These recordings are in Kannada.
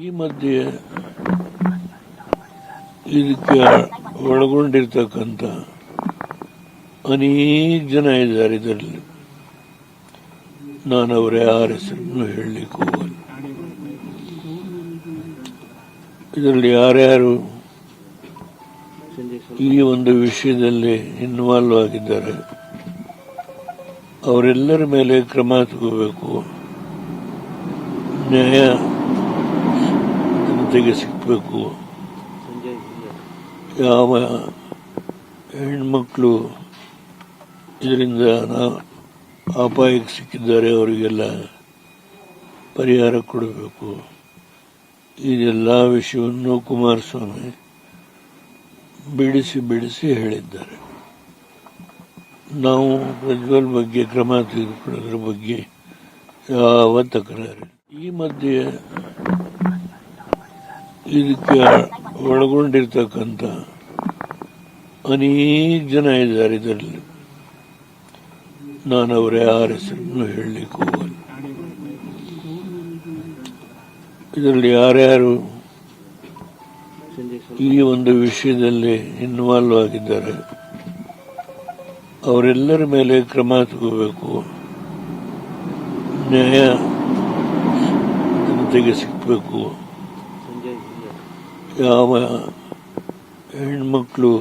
ಈ ಮಧ್ಯೆ ಇದಕ್ಕೆ ಒಳಗೊಂಡಿರ್ತಕ್ಕಂಥ ಅನೇಕ ಜನ ಇದ್ದಾರೆ ಇದರಲ್ಲಿ. ನಾನು ಅವರ ಯಾರ ಹೆಸರನ್ನು ಹೇಳಲಿಕ್ಕೆ ಹೋಗಲ್ಲ. ಇದರಲ್ಲಿ ಯಾರ್ಯಾರು ಈ ಒಂದು ವಿಷಯದಲ್ಲಿ ಇನ್ವಾಲ್ವ್ ಆಗಿದ್ದಾರೆ, ಅವರೆಲ್ಲರ ಮೇಲೆ ಕ್ರಮ ತಗೋಬೇಕು. ನ್ಯಾಯ ಜನತೆಗೆ ಸಿಕ್ಕಬೇಕು ಯಾವ ಹೆಣ್ಮಕ್ಳು ಇದರಿಂದ ಅಪಾಯಕ್ಕೆ ಸಿಕ್ಕಿದ್ದಾರೆ ಅವರಿಗೆಲ್ಲ ಪರಿಹಾರ ಕೊಡಬೇಕು. ಇದೆಲ್ಲ ವಿಷಯವನ್ನು ಕುಮಾರಸ್ವಾಮಿ ಬಿಡಿಸಿ ಬಿಡಿಸಿ ಹೇಳಿದ್ದಾರೆ. ನಾವು ಪ್ರಜ್ವಲ್ ಬಗ್ಗೆ, ಕ್ರಮ ತೆಗೆದುಕೊಳ್ಳೋದ್ರ ಬಗ್ಗೆ ಯಾವ ತಕರಾರು ಈ ಮಧ್ಯೆ ಇದಕ್ಕೆ ಒಳಗೊಂಡಿರ್ತಕ್ಕಂಥ ಅನೇಕ ಜನ ಇದ್ದಾರೆ ಇದರಲ್ಲಿ. ನಾನು ಅವರ ಯಾರ ಹೆಸರನ್ನು ಹೇಳಲಿಕ್ಕೆ ಹೋಗಲ್ಲ. ಇದರಲ್ಲಿ ಯಾರ್ಯಾರು ಈ ಒಂದು ವಿಷಯದಲ್ಲಿ ಇನ್ವಾಲ್ವ್ ಆಗಿದ್ದಾರೆ, ಅವರೆಲ್ಲರ ಮೇಲೆ ಕ್ರಮ ತಗೋಬೇಕು. ನ್ಯಾಯ ಜನತೆಗೆ ಸಿಕ್ಕಬೇಕು ಯಾವ ಹೆಣ್ಮಕ್ಳು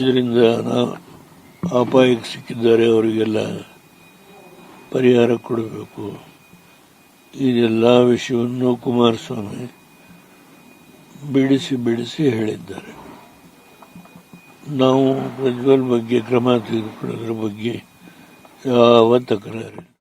ಇದರಿಂದ ಅಪಾಯಕ್ಕೆ ಸಿಕ್ಕಿದ್ದಾರೆ, ಅವರಿಗೆಲ್ಲ ಪರಿಹಾರ ಕೊಡಬೇಕು. ಇದೆಲ್ಲ ವಿಷಯವನ್ನು ಕುಮಾರಸ್ವಾಮಿ ಬಿಡಿಸಿ ಬಿಡಿಸಿ ಹೇಳಿದ್ದಾರೆ. ನಾವು ಪ್ರಜ್ವಲ್ ಬಗ್ಗೆ, ಕ್ರಮ ತೆಗೆದುಕೊಳ್ಳೋದ್ರ ಬಗ್ಗೆ ಯಾವ ತಕರಾರು